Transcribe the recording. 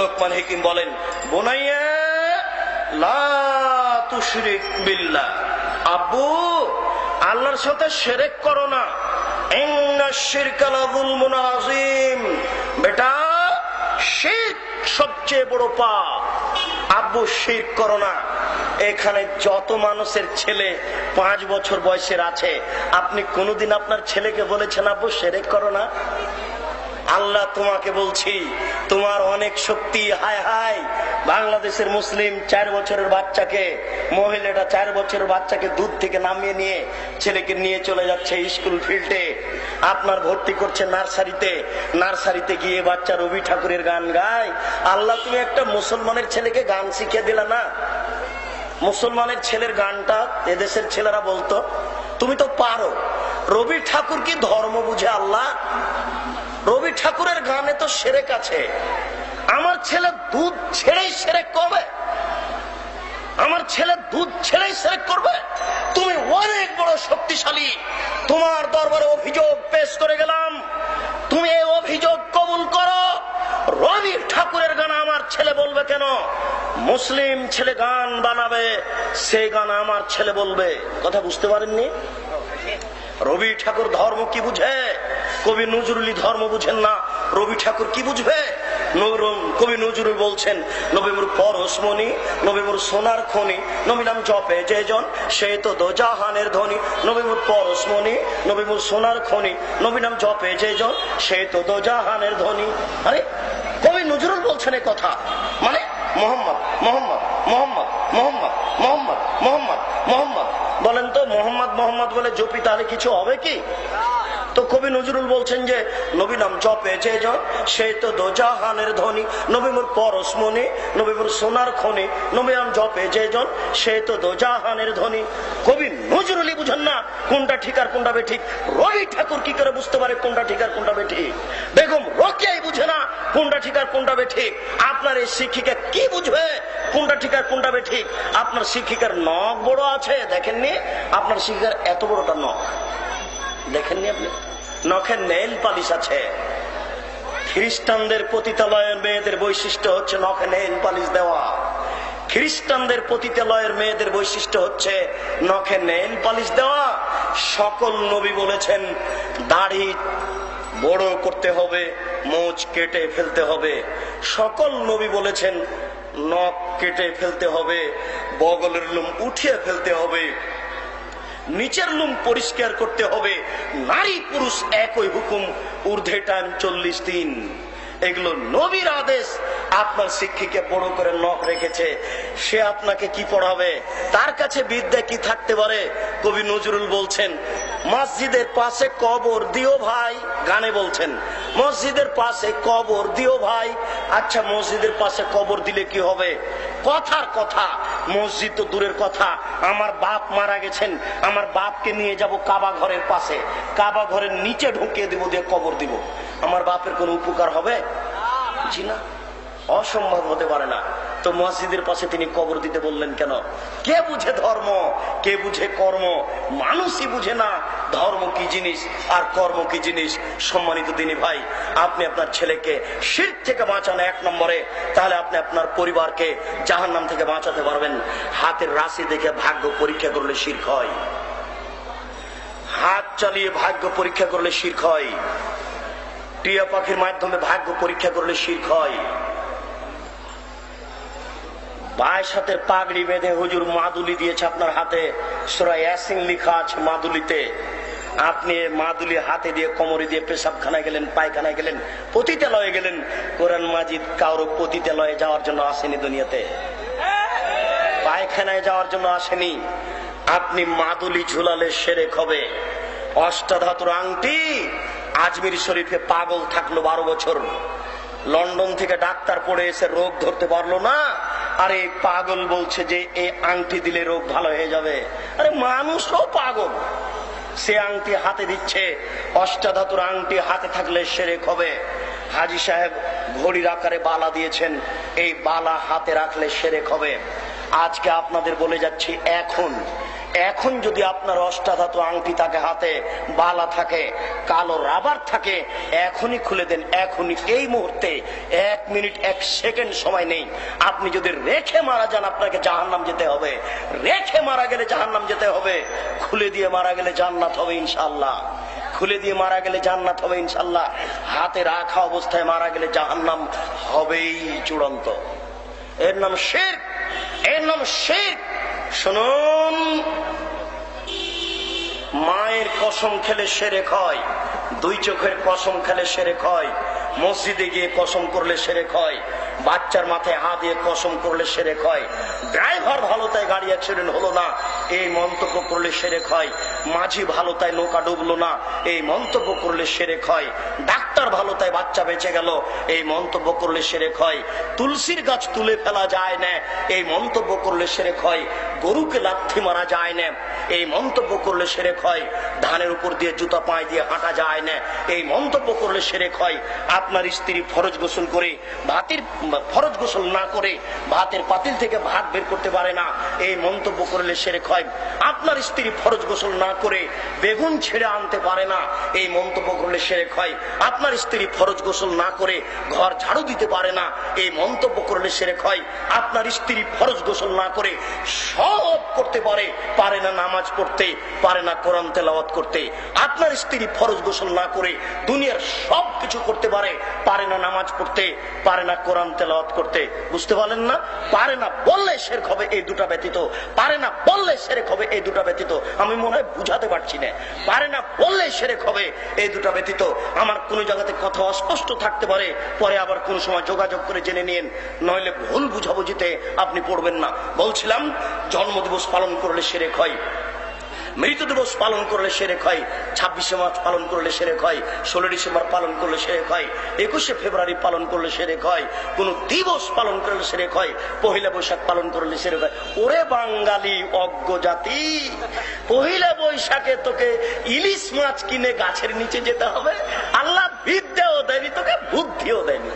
লোকমান হেকিম বলেন, বোনাইয়া আব্বু, আল্লাহর সাথে সেরেক করো না। বেটা, শিরক সবচেয়ে বড় পাপ। আব্বু, শিরক করো না। এখানে যত মানুষের ছেলে পাঁচ বছর বয়সের আছে, আপনি কোনোদিন আপনার ছেলেকে বলেছেন, আব্বু সেরেক করো না। আল্লাহ তোমাকে বলছি, তোমার অনেক শক্তি, হায় হায়, বাংলাদেশের মুসলিম চার বছরের বাচ্চাকে, মহিলাটা চার বছরের বাচ্চাকে দুধ থেকে নামিয়ে নিয়ে ছেলেকে নিয়ে চলে যাচ্ছে স্কুল ফিল্ডে। আপনার ভর্তি করছে নার্সারিতে নার্সারিতে গিয়ে বাচ্চা রবি ঠাকুরের গান গায়। আল্লাহ, তুমি একটা মুসলমানের ছেলেকে গান শিখিয়ে দিলা না? মুসলমানের ছেলের গানটা এদেশের ছেলেরা বলতো, তুমি তো পারো। রবি ঠাকুর কি ধর্ম বুঝে আল্লাহ? রবি ঠাকুরের গানে তো সেরেক আছে আমার ছেলে দুধ ছেড়েই সেরেক করবে। আমার ছেলে দুধ ছেড়েই সেরেক করবে। তুমি অনেক বড় শক্তিশালী। তোমার দরবারে অভিযোগ পেশ করে গেলাম। তুমি এই অভিযোগ কবুল করো। রবি ঠাকুরের গান আমার ছেলে বলবে কেন? মুসলিম ছেলে গান বানাবে, সেই গান আমার ছেলে বলবে। কথা বুঝতে পারেননি? রবি ঠাকুর ধর্ম কি বুঝে? কবি নজরুলি ধর্ম বুঝেন না। রবি ঠাকুর কি বুঝবে? কবি নজরুল বলছেন নবীমুর পরশমণি নবীমুর সোনার খনি নবীনাম জপে যে জন, সে তো দোজাহানের ধনী। নবীমুর পরশমণি নবীমুর সোনার খনি নবীনাম জপে যে জন, সে তো দোজাহানের ধনী। আরে, কবি নজরুল বলছেন এই কথা। মানে মোহাম্মদ মোহাম্মদ মোহাম্মদ মোহাম্মদ মোহাম্মদ মোহাম্মদ মোহাম্মদ। বলেন তো, মোহাম্মদ মোহাম্মদ বলে জপি তাহলে কিছু হবে কি? তো কবি নজরুল বলছেন যে, নবী নাম জপে যে, সে তো দোজাহানের ধনী। নবীমুর পরশমণি নবীমুর সোনার খনি। নবী নাম জপে যে, সে তো দোজাহানের ধনী। কবি নজরুলই বুঝেন না কোনটা ঠিক আর কোনটা বেঠিক। রবি ঠাকুর কি করে বুঝতে পারে কোনটা ঠিক আর কোনটা বেঠিক? বেগম রকিয়াই বুঝে না কোনটা ঠিক আর কোনটা বেঠিক। আপনার এই শিক্ষিকা কি বুঝবে কোনটা ঠিক আর কোনটা বেঠিক? আপনার শিক্ষিকার নখ বড় আছে, দেখেননি? আপনার শিক্ষিকার এত বড়টা নখ। দেখেননি আপনি? নখের নেল পালিশ আছে। খ্রিস্টানদের পতিতালয়ের মেয়েদের বৈশিষ্ট্য হচ্ছে নখে নেল পালিশ দেওয়া। খ্রিস্টানদের পতিতালয়ের মেয়েদের বৈশিষ্ট্য হচ্ছে নখে নেল পালিশ দেওয়া। সকল নবী বলেছেন, দাড়ি বড় করতে হবে, মোচ কেটে ফেলতে হবে। সকল নবী বলেছেন, নখ কেটে ফেলতে হবে, বগলের লোম উঠিয়ে ফেলতে হবে। নিচের লুম পরিষ্কার করতে হবে। নারী পুরুষ একই হুকুম, ঊর্ধ্বে টাইম চল্লিশ দিন। এগুলো নবীর আদেশ। আপনার শিক্ষিকে বড় করে নখ রেখেছে। সে আপনাকে কি পড়াবে? তার কাছে বিদ্যা কি থাকতে পারে? কবি নজরুল বলছেন, মসজিদের পাশে কবর দিও ভাই গানে বলছেন, মসজিদের পাশে কবর দিও ভাই আচ্ছা মসজিদের পাশে কবর দিলে কি হবে? কথার কথা। মসজিদ তো দূরের কথা। আমার বাপ মারা গেছেন। আমার বাপকে নিয়ে যাব কাবা ঘরের পাশে। কাবা ঘরের নিচে ঢুকিয়ে দিব, দিয়ে কবর দিব। আমার বাপের কোনো উপকার হবে? না। অসম্ভব হতে পারে না। তো মসজিদের পাশে তিনি কবর দিতে বললেন, কেন? কে বুঝে ধর্ম? কে বুঝে কর্ম? মানুষই বুঝে না ধর্ম কি জিনিস আর কর্ম কি জিনিস। সম্মানিত দিনী ভাই, আপনি আপনার ছেলেকে শীত থেকে বাঁচান এক নম্বরে, তাহলে আপনি আপনার পরিবারকে জাহান নাম থেকে বাঁচাতে পারবেন। হাতের রাশি দেখে ভাগ্য পরীক্ষা করলে শির্ক হয়। হাত চালিয়ে ভাগ্য পরীক্ষা করলে শির্ক হয়। টিয়া পাখির মাধ্যমে ভাগ্য পরীক্ষা করলে শির্ক হয়। বায়ের সাথে পাগড়ি বেঁধে হুজুর মাদুলি দিয়েছে আপনার হাতে। লিখা আছে মাদুলিতে। আপনি মাদুলি হাতে দিয়ে কোমরে দিয়ে পেশাবখানায় গেলেন, পায়খানায় গেলেন, পতিতালয়ে গেলেন। কোরআন মাজিদ কারও পতিতালয়ে যাওয়ার জন্য আসেনি দুনিয়াতে। পায়খানায় যাওয়ার জন্য আসেনি। আপনি মাদুলি ঝুলালে সেরে হবে। অষ্টাধাতুর আংটি আজমির শরীফে পাগল থাকল বারো বছর। লন্ডন থেকে ডাক্তার পড়ে এসে রোগ ধরতে পারল না। আর পাগল বলছে যে এই আংটি দিলে রোগ ভালো হয়ে যাবে। আরে মানুষও পাগল। সে আংটি হাতে দিচ্ছে, অষ্টাধাতুর আংটি হাতে থাকলে সেরে হবে। হাজি সাহেব ঘড়ির আকারে বালা দিয়েছেন, এই বালা হাতে রাখলে সেরে হবে। আজকে আপনাদের বলে যাচ্ছি, এখন এখন যদি আপনার অষ্টাধাতু আংটি থাকে হাতে, বালা থাকে, কালো রাবার থাকে, এখনই খুলে দেন, এখনই এই মুহূর্তে এক মিনিট, এক সেকেন্ড সময় নেই। আপনি যদি রেখে মারা যান, আপনাকে জাহান্নাম যেতে হবে। রেখে মারা গেলে জাহান্নাম যেতে হবে। খুলে দিয়ে মারা গেলে জান্নাত হবে ইনশাল্লাহ খুলে দিয়ে মারা গেলে জান্নাত হবে ইনশাল্লাহ হাতে রাখা অবস্থায় মারা গেলে জাহান্নাম হবেই চূড়ান্ত। এর নাম শের এর নাম শের শুনুন। মায়ের কসম খেলে সেরে হয়, দুই চোখের কসম খেলে সেরে হয়, মসজিদে গিয়ে কসম করলে সেরে হয়, বাচ্চার মাথায় হাত দিয়ে কসম করলে সেরে হয়, ড্রাইভার ভালো তাই গাড়ি অ্যাক্সিডেন্ট হলো না, এই মন্তব্য করলে সেরে হয়, মাঝি ভালো তাই নৌকা ডুবলো না, এই মন্তব্য করলে সেরে হয়, ডাক্তার ভালো তাই বাচ্চা বেঁচে গেল। এই মন্তব্য করলে সেরে হয়, তুলসীর গাছ তুলে ফেলা যায় না। এই মন্তব্য করলে সেরে হয়, গরুকে লাথি মারা যায় না। এই মন্তব্য করলে সেরে হয়, ধানের উপর দিয়ে জুতা পায়ে দিয়ে হাঁটা যায় না। এই মন্তব্য করলে সেরে হয়, আপনার স্ত্রী ফরজ গোসল করে, ভাতের, ফরজ গোসল না করে, ভাতের পাতিল থেকে ভাত বের করতে পারে না। এই মন্তব্য করলে সেরে হয়, আপনার স্ত্রী ফরজ গোসল না করে, বেগুন ছেড়ে আনতে পারে না। এই মন্তব্য করলে সেরে হয়, আপনার স্ত্রী ফরজ গোসল না করে ঘর ঝাড়ু দিতে পারে না। এই মন্তব্য করলে সেরে হয়, আপনার স্ত্রী ফরজ গোসল না করে সব করতে পারে পারে না নামাজ পড়তে, পারে না কোরআন তেলাওয়াত করতে। আপনার স্ত্রী ফরজ গোসল না করে দুনিয়ার সব কিছু করতে পারে পারে না নামাজ পড়তে, পারে না কোরআন তেলাওয়াত করতে। বুঝতে পারলেন না? পারে না বললে শেরক হবে এই দুটা ব্যতীত। পারে না বললে সেরেক হবে এই দুটা ব্যতীত। আমি মনে হয় বুঝাতে পারছি না। পারে না বললে সেরেক হবে এই দুটা ব্যতীত। আমার কোনো জায়গাতে কথা অস্পষ্ট থাকতে পারে, পরে আবার কোন সময় যোগাযোগ করে জেনে নিন। নইলে ভুল বুঝাবুঝিতে আপনি পড়বেন না। বলছিলাম, জন্মদিবস পালন করলে সেরেক হয়। মৃত দিবস পালন করলে সেরেক হয়, ছাব্বিশে মার্চ পালন করলে সেরেক হয়, ষোলো ডিসেম্বর পালন করলে সেরেক হয়, একুশে ফেব্রুয়ারি পালন করলে সেরেক হয়, কোন দিবস পালন করলে সেরেক হয়, পহিলা বৈশাখ পালন করলে সেরেক হয়। ওরে বাঙালি অজ্ঞ জাতি, পহিলা বৈশাখে তোকে ইলিশ মাছ কিনে গাছের নিচে যেতে হবে, আল্লাহ বিদ্যাও দেয়নি, তোকে বুদ্ধিও দেয়নি।